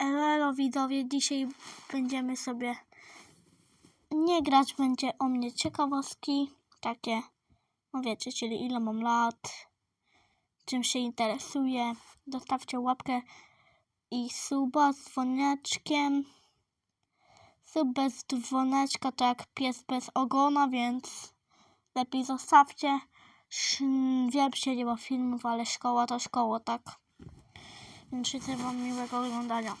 Elo, widzowie, dzisiaj będziemy sobie nie grać, będzie o mnie ciekawostki, takie, no wiecie, czyli ile mam lat, czym się interesuję. Zostawcie łapkę i suba z dzwoneczkiem. Sub bez dzwoneczka to jak pies bez ogona, więc lepiej zostawcie. Wiem, że nie ma filmów, ale szkoła to szkoła, tak? Życzę Wam miłego oglądania.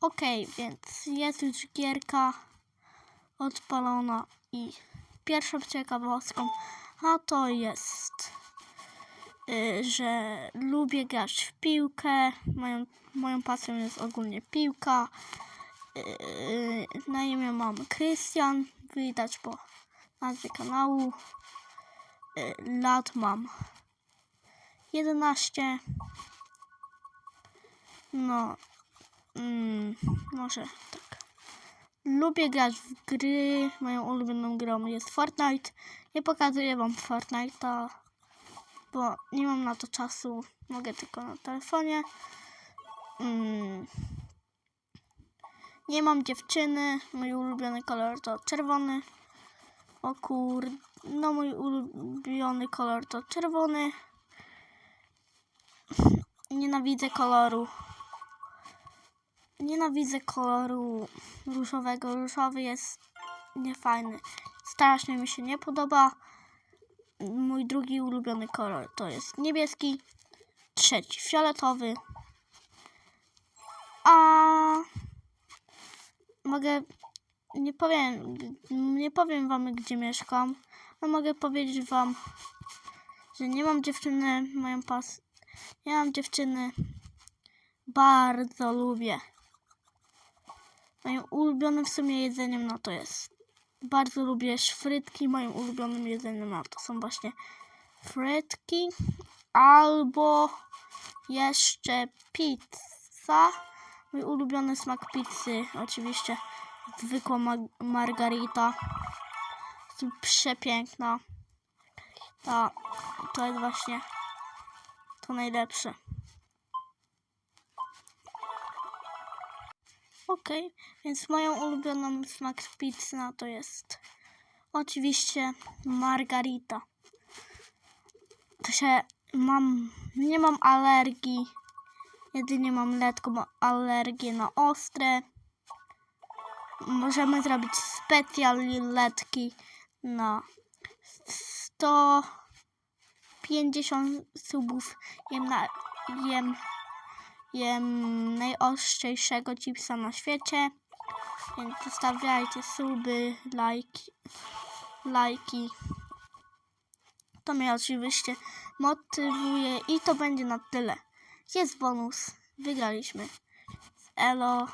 Okej, więc jest już gierka odpalona i pierwszą ciekawostką, a to jest, y, że lubię grać w piłkę. Moją, moją pasją jest ogólnie piłka. Y, Na imię mam Krystian, widać po nazwie kanału. Y, Lat mam 11. No, mm, może tak. Lubię grać w gry. Moją ulubioną grą jest Fortnite. Nie pokazuję wam Fortnite'a, bo nie mam na to czasu. Mogę tylko na telefonie. Mm. Nie mam dziewczyny. Mój ulubiony kolor to czerwony. O kur... No mój ulubiony kolor to czerwony. Nienawidzę koloru. Nienawidzę koloru różowego. Różowy jest niefajny. Strasznie mi się nie podoba. Mój drugi ulubiony kolor to jest niebieski. Trzeci fioletowy. A mogę nie powiem nie powiem wam gdzie mieszkam, ale mogę powiedzieć wam, że nie mam dziewczyny, moją pas. Ja mam dziewczyny. Bardzo lubię. Moim ulubionym w sumie jedzeniem no to jest. Bardzo lubię frytki. Moim ulubionym jedzeniem no to są właśnie frytki. Albo jeszcze pizza. Mój ulubiony smak pizzy oczywiście zwykła ma margarita. Przepiękna. Ta, to jest właśnie to najlepsze. Okej, więc moją ulubioną smak pizzy no to jest oczywiście margarita. To się mam, nie mam alergii, jedynie mam lekką alergię na ostre. Możemy zrobić specjalnie letki na 150 subów. Jem, na, jem, jem najostrzejszego chipsa na świecie. Więc zostawiajcie suby, lajki, lajki. To mnie oczywiście motywuje i to będzie na tyle. Jest bonus. Wygraliśmy. Elo.